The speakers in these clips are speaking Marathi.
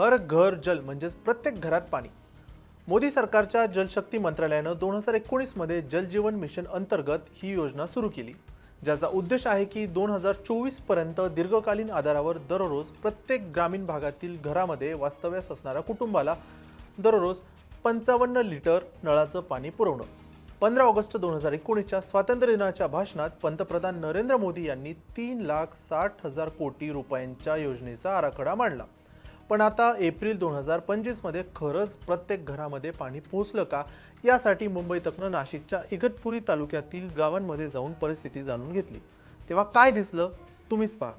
हर घर जल म्हणजेच प्रत्येक घरात पाणी. मोदी सरकारच्या जलशक्ती मंत्रालयानं दोन हजार एकोणीसमध्ये जलजीवन मिशन अंतर्गत ही योजना सुरू केली ज्याचा उद्देश आहे की दोन हजार चोवीसपर्यंत दीर्घकालीन आधारावर दररोज प्रत्येक ग्रामीण भागातील घरामध्ये वास्तव्यास असणाऱ्या कुटुंबाला दररोज पंचावन्न लिटर नळाचं पाणी पुरवणं. पंधरा ऑगस्ट दोन हजार एकोणीसच्या स्वातंत्र्य दिनाच्या भाषणात पंतप्रधान नरेंद्र मोदी यांनी तीन लाख साठ हजार कोटी रुपयांच्या योजनेचा आराखडा मांडला. पण आता एप्रिल दोन हजार पंचवीसमध्ये खरंच प्रत्येक घरामध्ये पाणी पोहोचलं का? यासाठी मुंबईतनं नाशिकच्या इगतपुरी तालुक्यातील गावांमध्ये जाऊन परिस्थिती जाणून घेतली. तेव्हा काय दिसलं? तुम्हीच पहा.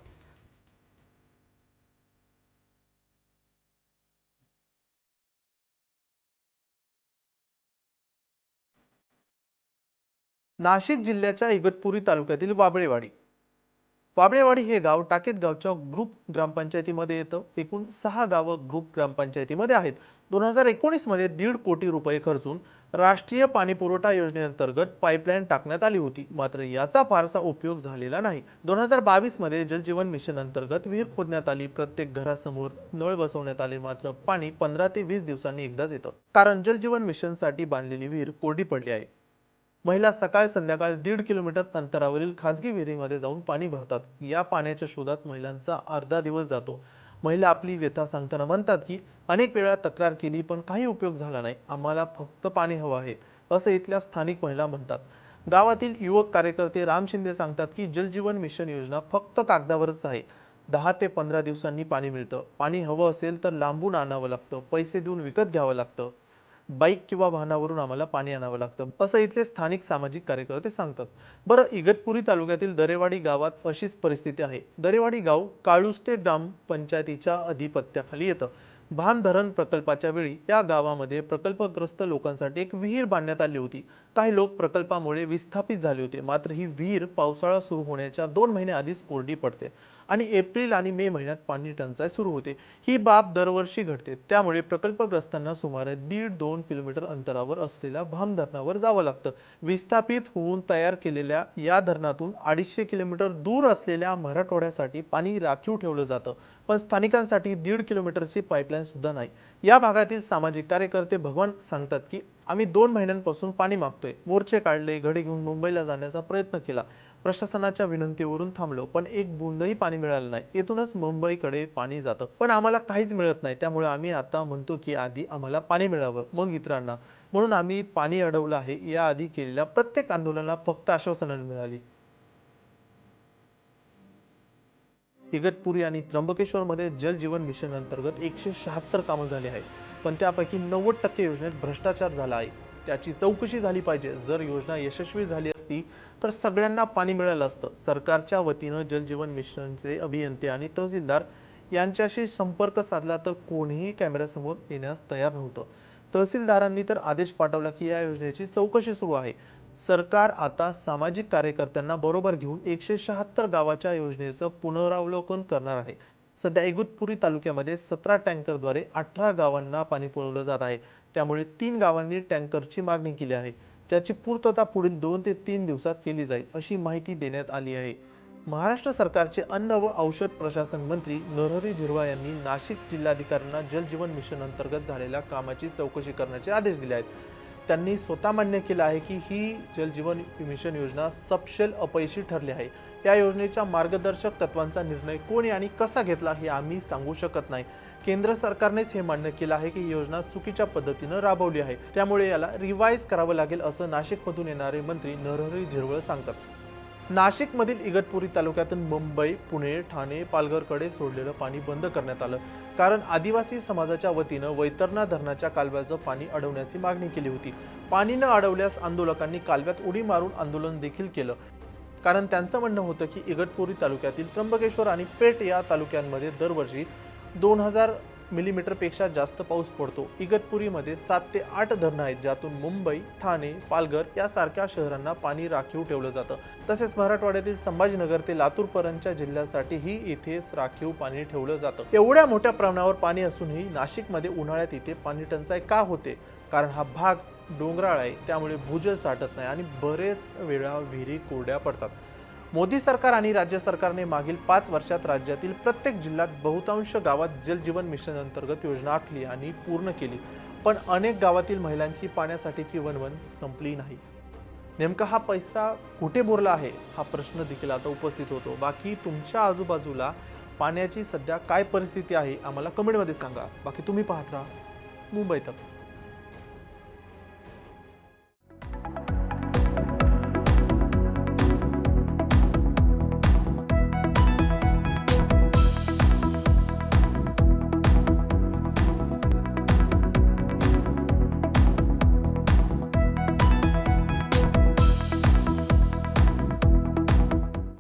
नाशिक जिल्ह्याच्या इगतपुरी तालुक्यातील बाबळेवाडी वाबळेवाडी हे गाव टाकेत गावच्या ग्रुप ग्रामपंचायतीमध्ये येतं. एकूण सहा गावं ग्रुप ग्रामपंचायतीमध्ये आहेत. दोन हजार एकोणीसमध्ये दीड कोटी रुपये खर्चून राष्ट्रीय पाणी पुरवठा योजनेअंतर्गत पाईपलाईन टाकण्यात आली होती. मात्र याचा फारसा उपयोग झालेला नाही. दोन हजार बावीसमध्ये जलजीवन मिशन अंतर्गत विहीर खोदण्यात आली. प्रत्येक घरासमोर नळ बसवण्यात आले. मात्र पाणी पंधरा ते वीस दिवसांनी एकदाच येतं. कारण जलजीवन मिशनसाठी बांधलेली विहीर कोरडी पडली आहे. महिला सकाळ संध्याकाळ दीड किलोमीटर अंतरावरील खाजगी विहिरीमध्ये जाऊन पाणी भरतात. या पाण्याच्या शोधात महिलांचा अर्धा दिवस जातो. महिला आपली व्यथा सांगताना म्हणतात की अनेक वेळा तक्रार केली पण काही उपयोग झाला नाही. आम्हाला फक्त पाणी हवं आहे. असं इथल्या स्थानिक महिला म्हणतात. गावातील युवक कार्यकर्ते राम शिंदे सांगतात की जलजीवन मिशन योजना फक्त कागदावरच आहे. दहा ते पंधरा दिवसांनी पाणी मिळतं. पाणी हवं असेल तर लांबून आणावं लागतं. पैसे देऊन विकत घ्यावं लागतं. बाईक किंवा वाहनावरून आम्हाला पाणी आणावं लागतं. असं इथले स्थानिक सामाजिक कार्यकर्ते सांगतात. बरं इगतपुरी तालुक्यातील दरेवाडी गावात अशीच परिस्थिती आहे. दरेवाडी गाव काळुस्ते ग्रामपंचायतीच्या अधिपत्याखाली येतं. भान धरण प्रकल्पाच्या वेळी या गावामध्ये प्रकल्पग्रस्त लोकांसाठी एक विहीर बांधण्यात आली होती. काही लोक प्रकल्पामुळे विस्थापित झाले होते. मात्र ही विहीर पावसाळा सुरू होण्याच्या दोन महिने आधीच कोरडी पडते आणि एप्रिल आणि मे महिन्यात पाणी टंचाई सुरू होते. ही बाब दरवर्षी घडते. त्यामुळे प्रकल्पग्रस्तांना सुमारे दीड दोन किलोमीटर अंतरावर असलेल्या भाम धरणावर जावं लागतं. विस्थापित होऊन तयार केलेल्या या धरणातून अडीचशे किलोमीटर दूर असलेल्या मराठवाड्यासाठी पाणी राखीव ठेवलं जातं. पण स्थानिकांसाठी दीड किलोमीटरची पाईपलाईन सुद्धा नाही. या भागातील सामाजिक कार्यकर्ते भगवान सांगतात की आम्ही दोन महिन्यांपासून पाणी मागतोय. मोर्चे काढले घडी घेऊन मुंबईला जाण्याचा प्रयत्न केला. प्रशासनाच्या विनंतीवरून थांबलो पण एक बूंदही पाणी मिळालं नाही. येथूनच मुंबईकडे पाणी जातं. पण आम्हाला काहीच मिळत नाही. त्यामुळे आम्ही आता म्हणतो की आधी आम्हाला पाणी मिळावं. मग इतरांना. म्हणून आम्ही पाणी अडवलं आहे. याआधी केलेल्या प्रत्येक आंदोलनाला फक्त आश्वासनं मिळाली. इगतपुरी आणि त्र्यंबकेश्वरमध्ये जल जीवन मिशन अंतर्गत एकशे शहात्तर कामं झाली आहेत. पण त्यापैकी नव्वद टक्के योजनेत भ्रष्टाचार झाला आहे. त्याची चौकशी झाली पाहिजे. जर योजना यशस्वी झाली असती तर सगळ्यांना पाणी मिळालं असतं. सरकारच्या वतीनं जलजीवन मिशनचे अभियंते आणि तहसीलदार यांच्याशी संपर्क साधला तर कोणीही कॅमेऱ्यासमोर येण्यास तयार नव्हतं. तहसीलदारांनी तर आदेश पाठवला की या योजनेची चौकशी सुरू आहे. सरकार आता सामाजिक कार्यकर्त्यांना बरोबर घेऊन एकशे शहात्तर गावाच्या योजनेचं पुनरावलोकन करणार आहे. सध्या इगतपुरी तालुक्यामध्ये सतरा टँकरद्वारे अठरा गावांना पाणी पुरवलं जात आहे. त्यामुळे तीन गावांनी टँकरची मागणी केली आहे. ज्याची पूर्तता पुढील दोन ते तीन दिवसात केली जाईल अशी माहिती देण्यात आली आहे. महाराष्ट्र सरकारचे अन्न व औषध प्रशासन मंत्री नरहरी झिरवा यांनी नाशिक जिल्हाधिकाऱ्यांना जलजीवन मिशन अंतर्गत झालेल्या कामाची चौकशी करण्याचे आदेश दिले आहेत. त्यांनी स्वतः मान्य केलं आहे की ही जलजीवन मिशन योजना सपशेल अपयशी ठरली आहे. या योजनेच्या मार्गदर्शक तत्वांचा निर्णय कोणी आणि कसा घेतला हे आम्ही सांगू शकत नाही. केंद्र सरकारनेच हे मान्य केलं आहे की ही योजना चुकीच्या पद्धतीनं राबवली आहे. त्यामुळे याला रिवाईज करावं लागेल असं नाशिकमधून येणारे मंत्री नरहरी झिरवळ सांगतात. नाशिकमधील इगतपुरी तालुक्यातून मुंबई पुणे ठाणे पालघरकडे सोडलेलं पाणी बंद करण्यात आलं. कारण आदिवासी समाजाच्या वतीनं वैतरणा धरणाच्या कालव्याचं पाणी अडवण्याची मागणी केली होती. पाणी न अडवल्यास आंदोलकांनी कालव्यात उडी मारून आंदोलन देखील केलं. कारण त्यांचं म्हणणं होतं की इगतपुरी तालुक्यातील त्र्यंबकेश्वर आणि पेठ या तालुक्यांमध्ये दरवर्षी दोन हजार मिलीमीटरपेक्षा जास्त पाऊस पडतो. इगतपुरीमध्ये सात ते आठ धरणं आहेत ज्यातून मुंबई ठाणे पालघर यासारख्या शहरांना पाणी राखीव ठेवलं जातं. तसेच मराठवाड्यातील संभाजीनगर ते लातूरपर्यंतच्या जिल्ह्यासाठीही इथेच राखीव पाणी ठेवलं जातं. एवढ्या मोठ्या प्रमाणावर पाणी असूनही नाशिकमध्ये उन्हाळ्यात इथे पाणी टंचाई का होते? कारण हा भाग डोंगराळ आहे त्यामुळे भूजल साठत नाही आणि बरेच वेळा विहिरी कोरड्या पडतात. मोदी सरकार आणि राज्य सरकारने मागील पाच वर्षात राज्यातील प्रत्येक जिल्ह्यात बहुतांश गावात जलजीवन मिशन अंतर्गत योजना आखली आणि पूर्ण केली. पण अनेक गावातील महिलांची पाण्यासाठीची वणवण संपली नाही. नेमका हा पैसा कुठे बोरला आहे? हा प्रश्न देखील आता उपस्थित होतो. बाकी तुमच्या आजूबाजूला पाण्याची सध्या काय परिस्थिती आहे आम्हाला कमेंटमध्ये सांगा. बाकी तुम्ही पाहत राहा. मुंबईत